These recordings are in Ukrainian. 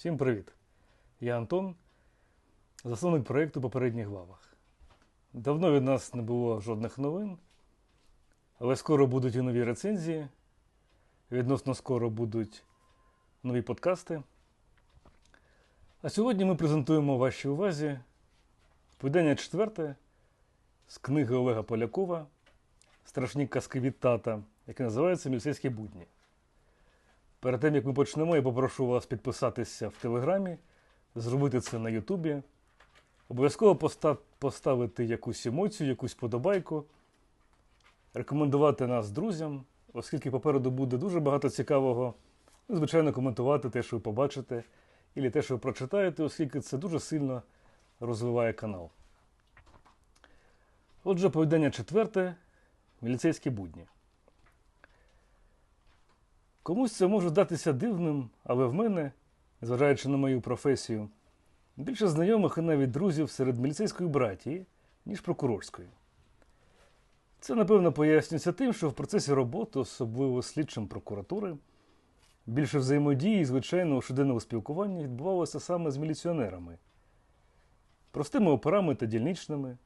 Всім привіт! Я Антон, засновник проєкту попередніх главах. Давно від нас не було жодних новин, але скоро будуть і нові рецензії. Відносно скоро будуть нові подкасти. А сьогодні ми презентуємо вашій увазі видання четверте з книги Олега Полякова Страшні казки від тата, яке називається Міліцейські будні. Перед тим, як ми почнемо, я попрошу вас підписатися в Телеграмі, зробити це на Ютубі. Обов'язково поста- поставити якусь емоцію, якусь подобайку, рекомендувати нас друзям, оскільки попереду буде дуже багато цікавого. Ну, звичайно, коментувати те, що ви побачите, і те, що ви прочитаєте, оскільки це дуже сильно розвиває канал. Отже, повідання четверте міліцейські будні. Комусь це може здатися дивним, але в мене, зважаючи на мою професію, більше знайомих і навіть друзів серед міліцейської братії, ніж прокурорської. Це, напевно, пояснюється тим, що в процесі роботи, особливо слідчим прокуратури, більше взаємодії і звичайного щоденного спілкування відбувалося саме з міліціонерами, простими операми та дільничними,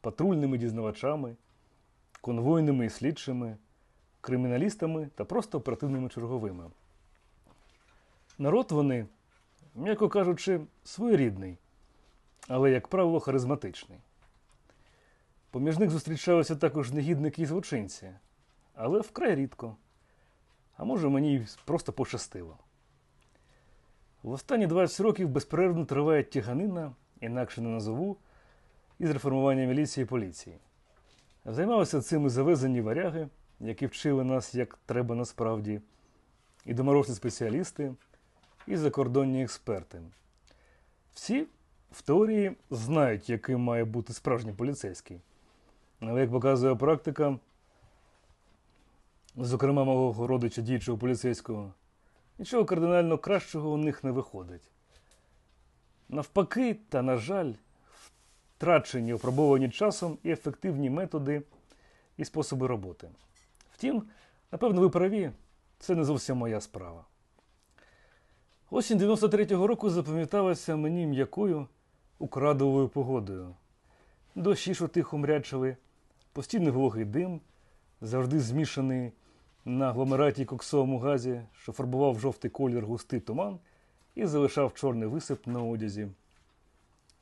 патрульними дізнавачами, конвойними і слідчими криміналістами та просто оперативними черговими. Народ вони, м'яко кажучи, своєрідний, але, як правило, харизматичний. Поміж них зустрічалися також негідники і злочинці, але вкрай рідко. А може, мені просто пощастило. В останні 20 років безперервно триває тяганина, інакше не назову, із реформування міліції і поліції. Займалися цим і завезені варяги, які вчили нас, як треба насправді, і доморожні спеціалісти, і закордонні експерти. Всі в теорії знають, яким має бути справжній поліцейський. Але, як показує практика, зокрема мого родича діючого поліцейського, нічого кардинально кращого у них не виходить. Навпаки, та, на жаль, втрачені, опробовані часом і ефективні методи і способи роботи. Втім, напевно, ви праві, це не зовсім моя справа. Осінь 93-го року запам'яталася мені м'якою украдовою погодою. Дощі, що тихо мрячили, постійний вологий дим, завжди змішаний на агломераті коксовому газі, що фарбував жовтий колір густий туман і залишав чорний висип на одязі.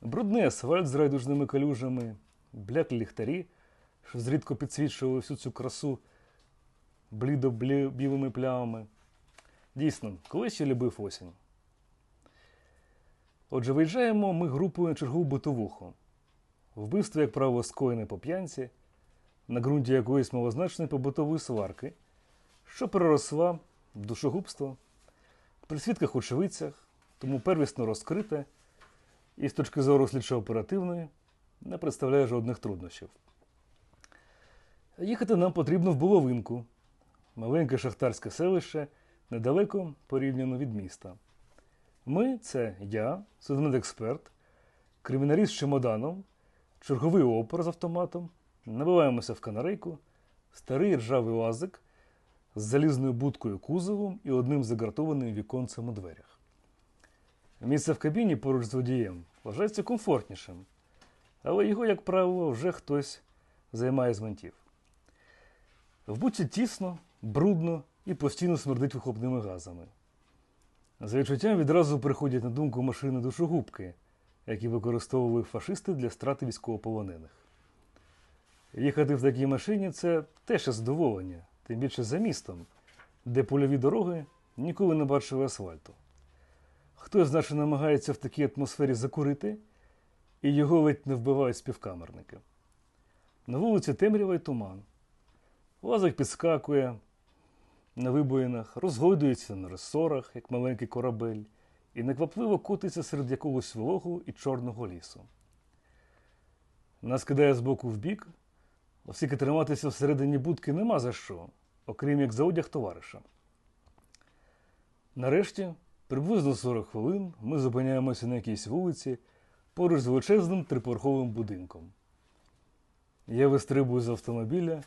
Брудний асфальт з райдужними калюжами, бляклі ліхтарі, що зрідко підсвічували всю цю красу блідо-білими плямами. Дійсно, колись я любив осінь. Отже, виїжджаємо ми групою на чергову битовуху. Вбивство, як правило, скоєне по п'янці, на ґрунті якоїсь малозначної побутової сварки, що переросла в душогубство, при свідках очевидцях, тому первісно розкрите і з точки зору слідчо-оперативної не представляє жодних труднощів. Їхати нам потрібно в Буловинку, маленьке шахтарське селище, недалеко порівняно від міста. Ми це я, судмедексперт, криміналіст з чемоданом, черговий опер з автоматом, набиваємося в канарейку, старий ржавий лазик з залізною будкою кузовом і одним загратованим віконцем у дверях. Місце в кабіні поруч з водієм вважається комфортнішим, але його, як правило, вже хтось займає з ментів. В буці тісно, брудно і постійно смердить вихлопними газами. За відчуттям відразу приходять на думку машини душогубки, які використовували фашисти для страти військовополонених. Їхати в такій машині це теж задоволення, тим більше за містом, де польові дороги ніколи не бачили асфальту. Хтось значить намагається в такій атмосфері закурити, і його ледь не вбивають співкамерники. На вулиці темрява й туман. Лазик підскакує на вибоїнах, розгойдується на ресорах, як маленький корабель, і неквапливо котиться серед якогось вологу і чорного лісу. Нас кидає з боку в бік, оскільки триматися всередині будки нема за що, окрім як за одяг товариша. Нарешті, приблизно 40 хвилин, ми зупиняємося на якійсь вулиці поруч з величезним триповерховим будинком. Я вистрибую з автомобіля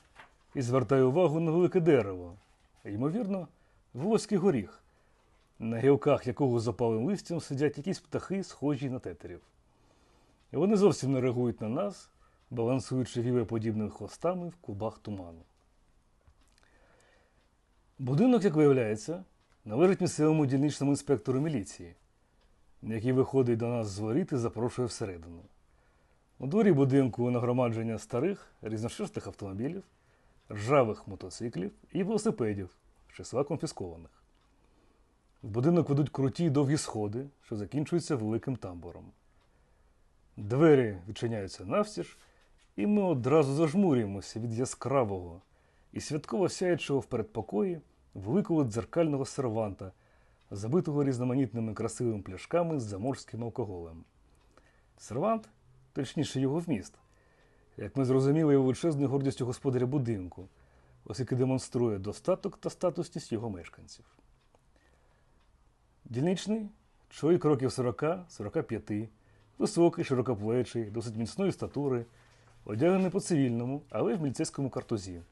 і звертаю увагу на велике дерево, ймовірно, волоський горіх, на гілках якого запалим листям сидять якісь птахи, схожі на тетерів. І вони зовсім не реагують на нас, балансуючи вівеподібними хвостами в клубах туману. Будинок, як виявляється, належить місцевому дільничному інспектору міліції, який виходить до нас з воріт і запрошує всередину. У дворі будинку нагромадження старих різношерстих автомобілів, ржавих мотоциклів і велосипедів, з числа конфіскованих. В будинок ведуть круті й довгі сходи, що закінчуються великим тамбуром. Двері відчиняються навстіж, і ми одразу зажмурюємося від яскравого і святково сяючого в передпокої великого дзеркального серванта, забитого різноманітними красивими пляшками з заморським алкоголем. Сервант, точніше його вміст, як ми зрозуміли, є величезною гордістю господаря будинку, оскільки демонструє достаток та статусність його мешканців. Дільничний, чоловік років 40-45, високий, широкоплечий, досить міцної статури, одягнений по цивільному, але в міліцейському картузі.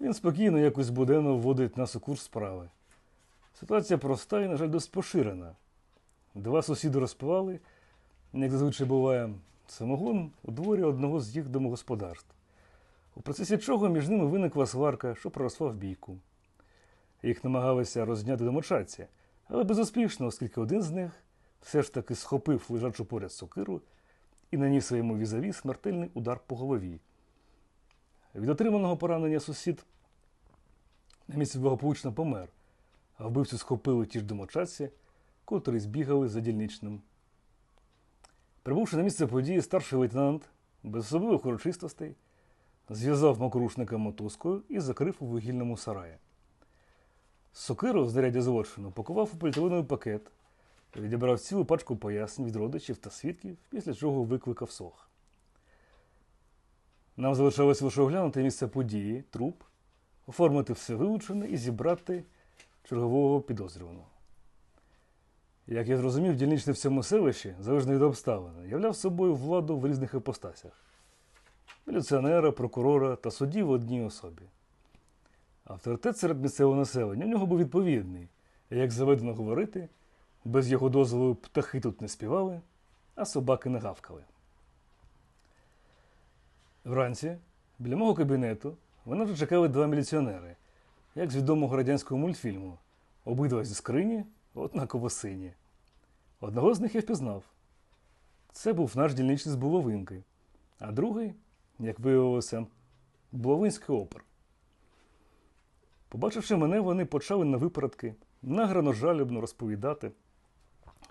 Він спокійно, якось буденно вводить нас у курс справи. Ситуація проста і, на жаль, досить поширена. Два сусіди розпивали, як зазвичай буває, самогон у дворі одного з їх домогосподарств. У процесі чого між ними виникла сварка, що проросла в бійку. Їх намагалися розняти домочадці, але безуспішно, оскільки один з них все ж таки схопив лежачу поряд сокиру і наніс своєму візаві смертельний удар по голові. Від отриманого поранення сусід на місці благополучно помер, а вбивцю схопили ті ж домочадці, котрі збігали за дільничним. Прибувши на місце події, старший лейтенант без особливих урочистостей зв'язав мокрушника мотузкою і закрив у вугільному сараї. Сокиру, знаряддя злочину, пакував у поліетиленовий пакет, відібрав цілу пачку пояснень від родичів та свідків, після чого викликав сох. Нам залишалось лише оглянути місце події, труп, оформити все вилучене і зібрати чергового підозрюваного. Як я зрозумів, дільничний в цьому селищі, залежно від обставин, являв собою владу в різних іпостасях міліціонера, прокурора та судді в одній особі. Авторитет серед місцевого населення у нього був відповідний, і, як заведено говорити, без його дозволу птахи тут не співали, а собаки не гавкали. Вранці біля мого кабінету мене вже чекали два міліціонери, як з відомого радянського мультфільму, обидва зі скрині, однаково сині. Одного з них я впізнав. Це був наш дільничний з Буловинки, а другий, як виявилося, Буловинський опер. Побачивши мене, вони почали на випередки награно жалібно розповідати,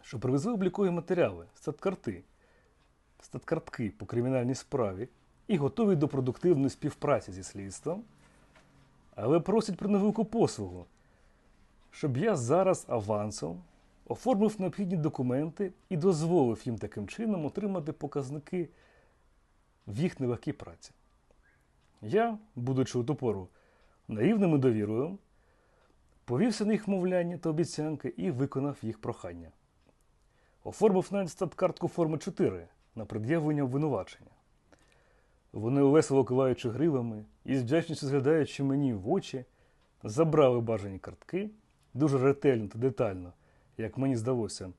що привезли облікові матеріали, статкарти, статкартки по кримінальній справі і готові до продуктивної співпраці зі слідством, але просять про невелику послугу, щоб я зараз авансом оформив необхідні документи і дозволив їм таким чином отримати показники в їх нелегкій праці. Я, будучи у ту пору наївним і довірою, повівся на їх мовляння та обіцянки і виконав їх прохання. Оформив навіть статкартку форми 4 на пред'явлення обвинувачення. Вони, весело киваючи гривами і з вдячністю зглядаючи мені в очі, забрали бажані картки дуже ретельно та детально, як мені здалося,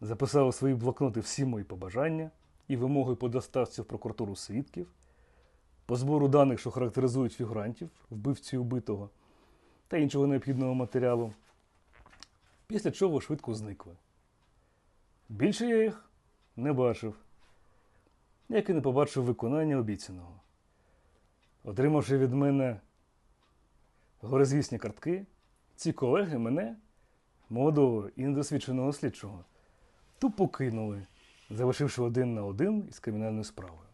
записали в свої блокноти всі мої побажання і вимоги по доставці в прокуратуру свідків, по збору даних, що характеризують фігурантів, вбивці убитого та іншого необхідного матеріалу, після чого швидко зникли. Більше я їх не бачив, як і не побачив виконання обіцяного. Отримавши від мене горизвісні картки, ці колеги мене, молодого і недосвідченого слідчого, тупо кинули, залишивши один на один із кримінальною справою.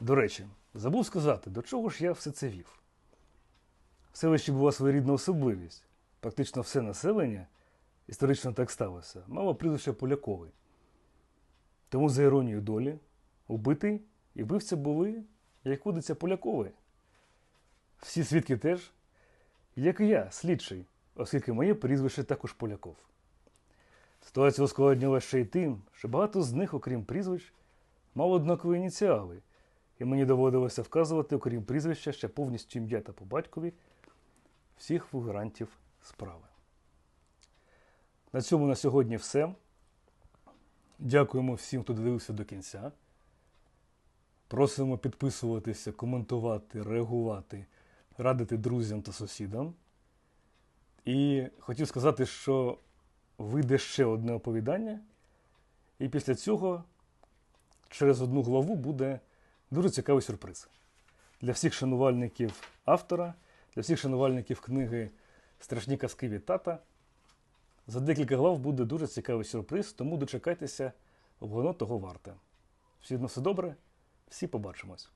До речі, забув сказати, до чого ж я все це вів. В селищі була своєрідна особливість. Практично все населення, історично так сталося, мало прізвище Поляковий. Тому, за іронією долі, убитий і вбивця були, як водиться, Полякові. Всі свідки теж, як і я, слідчий, оскільки моє прізвище також Поляков. Ситуація ускладнила ще й тим, що багато з них, окрім прізвищ, мали однакові ініціали, і мені доводилося вказувати, окрім прізвища, ще повністю ім'я та по батькові всіх фігурантів справи. На цьому на сьогодні все. Дякуємо всім, хто дивився до кінця. Просимо підписуватися, коментувати, реагувати, радити друзям та сусідам. І хотів сказати, що вийде ще одне оповідання, і після цього через одну главу буде дуже цікавий сюрприз для всіх шанувальників автора, для всіх шанувальників книги Страшні казки від тата. За декілька глав буде дуже цікавий сюрприз, тому дочекайтеся, воно того варте. Всі на все добре, всі побачимось.